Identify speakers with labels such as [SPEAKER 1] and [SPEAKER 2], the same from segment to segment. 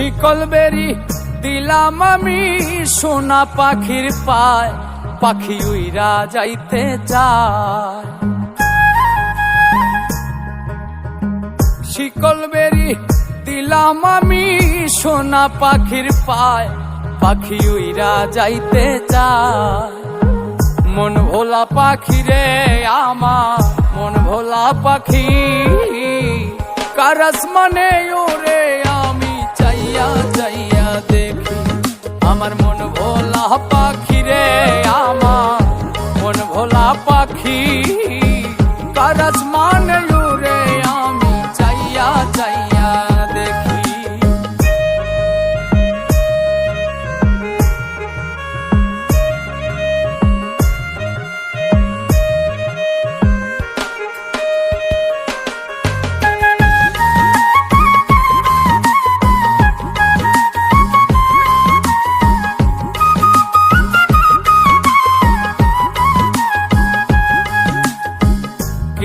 [SPEAKER 1] শিকল বেরি দিলাম আমি, সোনা পাখির পায়, পাখি উইরা যাইতে চায়। শিকল বেরি দিলাম আমি, সোনা পাখির পায়, পাখি উইরা যাইতে চায়। মন ভোলা পাখি রে আমার, মন ভোলা পাখি কারাস মানে ওরে চাইয়া চাইয়া দেখি আমার মন ভোলা পাখি রে আমার। মন ভোলা পাখি কারাস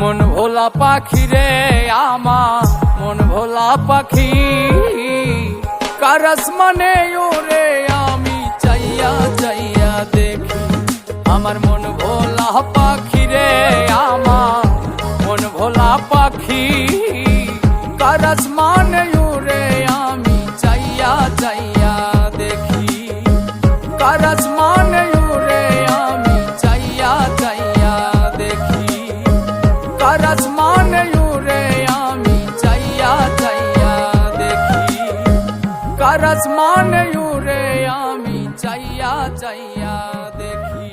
[SPEAKER 1] মন ভোলা পাখি রে আমার মন ভোলা পাখি। কারস মানে ওরে আমি চাইয়া চাইয়া দেখি। আমার মন ভোলা পাখি রে মানে আমি চাইয়া চাইয়া দেখি। কারাস মানে আমি চাইয়া চাইয়া দেখি।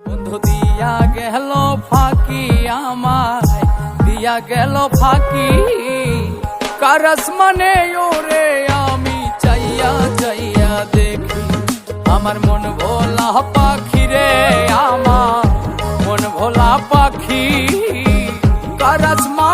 [SPEAKER 1] বন্ধু, দিয়া গেল ফাঁকি আমায়, দিয়া গেল ফাঁকি। কারাস মানে ওরে আমি চাইয়া চাইয়া দেখি। আমার মন ভোলা পাখি রে আমার মন ভোলা পাখি কারাস মানে